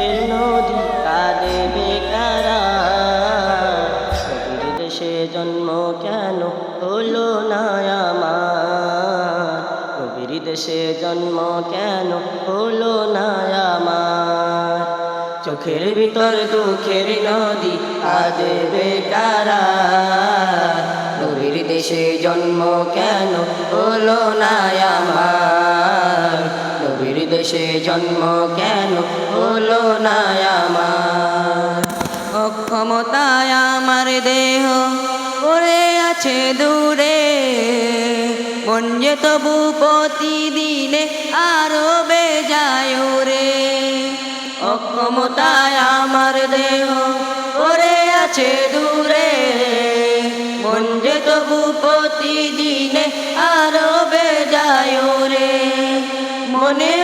নদী কাঁদে বেকারা। কবির দেশে জন্ম কেন হলো না আমার? দেশে জন্ম কেন হলো না আমার? চোখের ভিতর দুঃখের নদী কাঁদে বেকারা। কবির দেশে জন্ম কেন হলো না আমার? দেশে জন্ম কেন হলো না আমার? অক্ষমতায় আমার দেহ পড়ে আছে দূরে। মন যে তবু প্রতিদিনে আরও বেজায় রে অক্ষমতায় আমার দেহ পড়ে আছে দূরে। মন যে তবু প্রতিদিনে আরও বেজায় রে মনে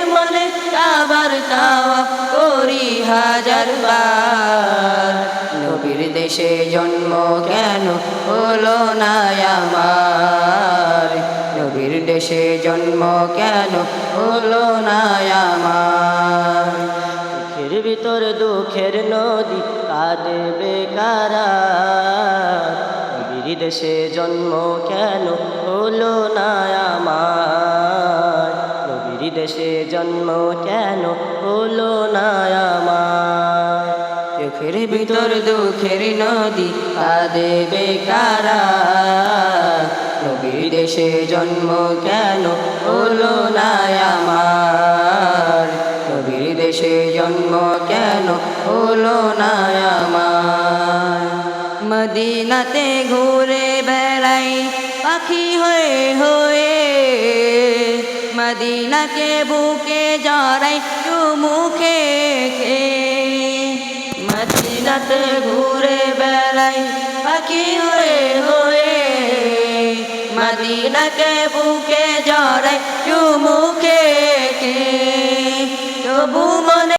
হাজার বার নবীর দেশে জন্ম কেন হলো না আমার? নবীর দেশে জন্ম কেন হলো না আমার? চোখের ভিতর দুঃখের নদী কাঁদে বেকারা। নবীর দেশে জন্ম কেন হলো না আমার? নবীর দেশে জন্ম কেন হলো না ভিতর দুঃখের নদী কাঁদে বেকারা নবীর দেশে জন্ম কেন হলো না আমার? নবীর দেশে জন্ম কেন হলো না আমার? মদিনাতে ঘুরে বেড়াই পাখি হয়ে হয়ে। মদিনাকে বুকে জড়াই মুখে মদিনাতে ঘুরে বেড়াই পাখি হয়ে হয়ে মাদিনাকে বুকে জড়াই মুখে তবু মনে